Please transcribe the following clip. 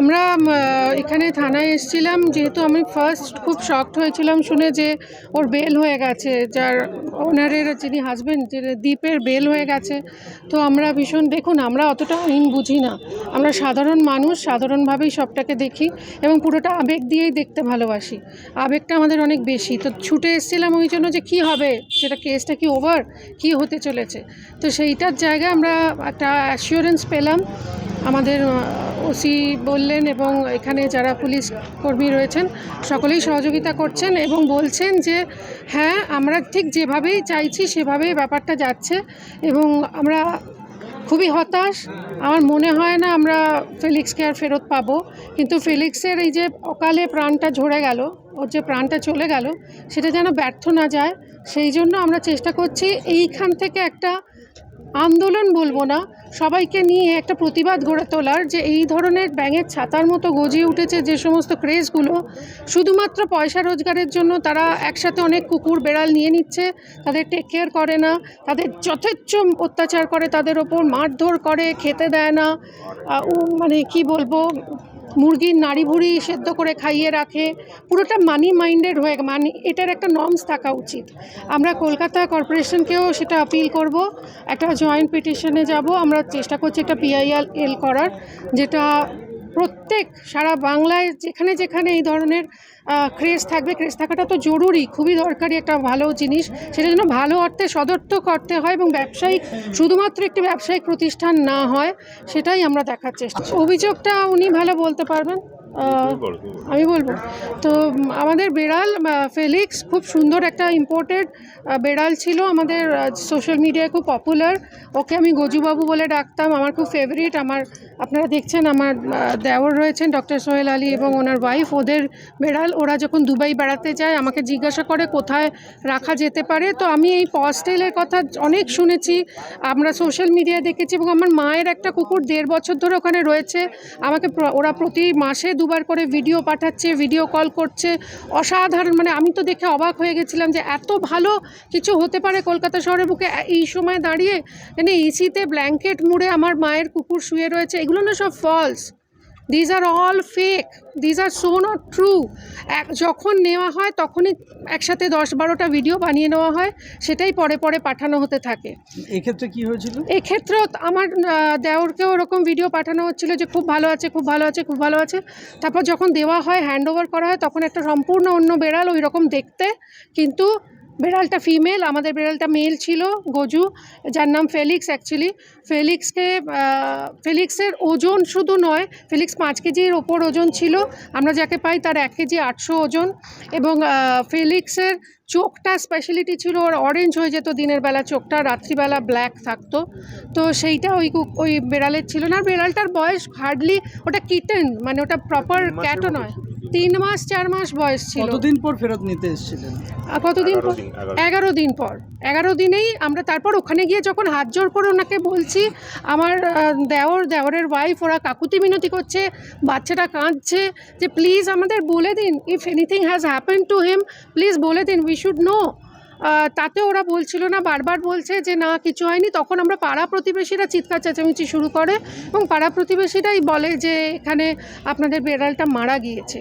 আমরা এখানে থানায় এসেছিলাম। যেহেতু আমি ফার্স্ট খুব শকড হয়েছিলাম শুনে যে ওর বেল হয়ে গেছে, যার ওনারের যিনি হাজবেন্ড যে দ্বীপের বেল হয়ে গেছে। তো আমরা ভীষণ, দেখুন, আমরা অতটা আইন বুঝি না। আমরা সাধারণ মানুষ, সাধারণভাবেই সবটাকে দেখি এবং পুরোটা আবেগ দিয়েই দেখতে ভালোবাসি। আবেগটা আমাদের অনেক বেশি। তো ছুটে এসেছিলাম ওই জন্য যে কি হবে? সেটা কেসটা কি ওভার কি হতে চলেছে? তো সেইটার জায়গায় আমরা একটা অ্যাসিওরেন্স পেলাম। আমাদের ওসি বললেন এবং এখানে যারা পুলিশ কর্মী রয়েছেন, সকলেই সহযোগিতা করছেন এবং বলছেন যে হ্যাঁ আমরা ঠিক যেভাবেই চাইছি, সেভাবেই ব্যাপারটা যাচ্ছে এবং আমরা খুবই হতাশ। আমার মনে হয় না আমরা ফেলিক্সকে আর ফেরত পাবো। কিন্তু ফেলিক্সের এই যে অকালে প্রাণটা ঝরে গেল, ওর যে প্রাণটা চলে গেল, সেটা যেন ব্যর্থ না যায়, সেই জন্য আমরা চেষ্টা করছি এইখান থেকে একটা আন্দোলন বলব না সবাইকে নিয়ে একটা প্রতিবাদ গড়ে তোলার যে এই ধরনের ব্যাঙের ছাতার মতো গজিয়ে উঠেছে যে সমস্ত ক্রেজগুলো, শুধুমাত্র পয়সা রোজগারের জন্য তারা একসাথে অনেক কুকুর বেড়াল নিয়ে নিচ্ছে, তাদের টেক কেয়ার করে না, তাদের যথেচ্ছ অত্যাচার করে, তাদের ওপর মারধর করে, খেতে দেয় না মানে কি বলব মুরগির নাড়ি ভুড়ি সেদ্ধ করে খাইয়ে রাখে। পুরোটা মানি মাইন্ডেড হয়ে মানি এটার একটা নর্মস থাকা উচিত। আমরা কলকাতা কর্পোরেশনকেও সেটা আপিল করব। একটা জয়েন্ট পিটিশনে যাব। আমরা চেষ্টা করছি একটা পিআইএল এল করার, যেটা প্রত্যেক সারা বাংলায় যেখানে যেখানে এই ধরনের ক্রেজ থাকবে ক্রেজ থাকাটা তো জরুরি। খুবই দরকারি একটা ভালো জিনিস। সেটা যেন ভালো অর্থে সদর্থক করতে হয় এবং ব্যবসায়িক শুধুমাত্র একটি ব্যবসায়িক প্রতিষ্ঠান না হয়, সেটাই আমরা দেখার চেষ্টা অভিযোগটা উনি ভালো বলতে পারবেন? আমি বলব। তো আমাদের বেড়াল ফেলিক্স খুব সুন্দর একটা ইম্পোর্টেড বেড়াল ছিল আমাদের সোশ্যাল মিডিয়ায় খুব পপুলার ওকে আমি গজুবাবু বলে ডাকতাম আমার খুব ফেভারিট আমার আপনারা দেখছেন আমার দেওর রয়েছেন ডক্টর সোহেল আলী এবং ওনার ওয়াইফ ওদের বেড়াল। ওরা যখন দুবাই বেড়াতে যায় আমাকে জিজ্ঞাসা করে কোথায় রাখা যেতে পারে। তো আমি এই পস্টেলের কথা অনেক শুনেছি আমরা সোশ্যাল মিডিয়ায় দেখেছি এবং আমার মায়ের একটা কুকুর দেড় বছর ধরে ওখানে রয়েছে। আমাকে ওরা প্রতি মাসে দুবার করে ভিডিও পাঠাচ্ছে ভিডিও কল করছে। অসাধারণ মানে আমি তো দেখে অবাক হয়ে গেছিলাম যে এত ভালো কিছু হতে পারে কলকাতা শহরের বুকে। এই সময় দাঁড়িয়ে মানে ইসিতে ব্ল্যাঙ্কেট মুড়ে আমার মায়ের কুকুর শুয়ে রয়েছে। এগুলো না সব false these are all fake these are so not true এক যখন নেওয়া হয় তখনই একসাথে দশ বারোটা ভিডিও বানিয়ে নেওয়া হয় সেটাই পরে পরে পাঠানো হতে থাকে। এক্ষেত্রে কি হয়েছিল? এক্ষেত্রেও আমার দেওরকেও ওরকম ভিডিও পাঠানো হচ্ছিল যে খুব ভালো আছে খুব ভালো আছে খুব ভালো আছে। তারপর যখন দেওয়া হয় হ্যান্ড ওভার করা হয় তখন একটা সম্পূর্ণ অন্য বেড়াল ওই রকম দেখতে কিন্তু বেড়ালটা ফিমেল আমাদের বেড়ালটা মেল ছিল গজু যার নাম ফেলিক্স অ্যাকচুয়ালি ফেলিক্সকে ফেলিক্সের ওজন শুধু নয় ফেলিক্স পাঁচ কেজির ওপর ওজন ছিল আমরা যাকে পাই তার এক কেজি আটশো ওজন এবং ফেলিক্সের চোখটা স্পেশালিটি ছিল ওর অরেঞ্জ হয়ে যেত দিনের বেলা চোখটা রাত্রিবেলা ব্ল্যাক থাকতো। তো সেইটা ওই ওই বেড়ালের ছিল না বেড়ালটার বয়স হার্ডলি ওটা কিটেন মানে ওটা প্রপার ক্যাটও নয়। তিন মাস চার মাস বয়স ছিল। কতদিন পর ফেরত নিতে এসেছিলেন? কতদিন পর? এগারো দিন। পর। এগারো দিনেই আমরা তারপর ওখানে গিয়ে যখন হাত জোর করে ওনাকে বলছি আমার দেওর দেওরের ওয়াইফ ওরা কাকুতি মিনতি করছে বাচ্চাটা কাঁদছে যে প্লিজ আমাদের বলে দিন if anything has happen to him please বলে দিন উই শুড নো তাতে ওরা বলছিল না বারবার বলছে যে না কিছু হয়নি। তখন আমরা পাড়া প্রতিবেশীরা চিৎকার চেঁচামেচি শুরু করে এবং পাড়া প্রতিবেশীরাই বলে যে এখানে আপনাদের বেড়ালটা মারা গিয়েছে।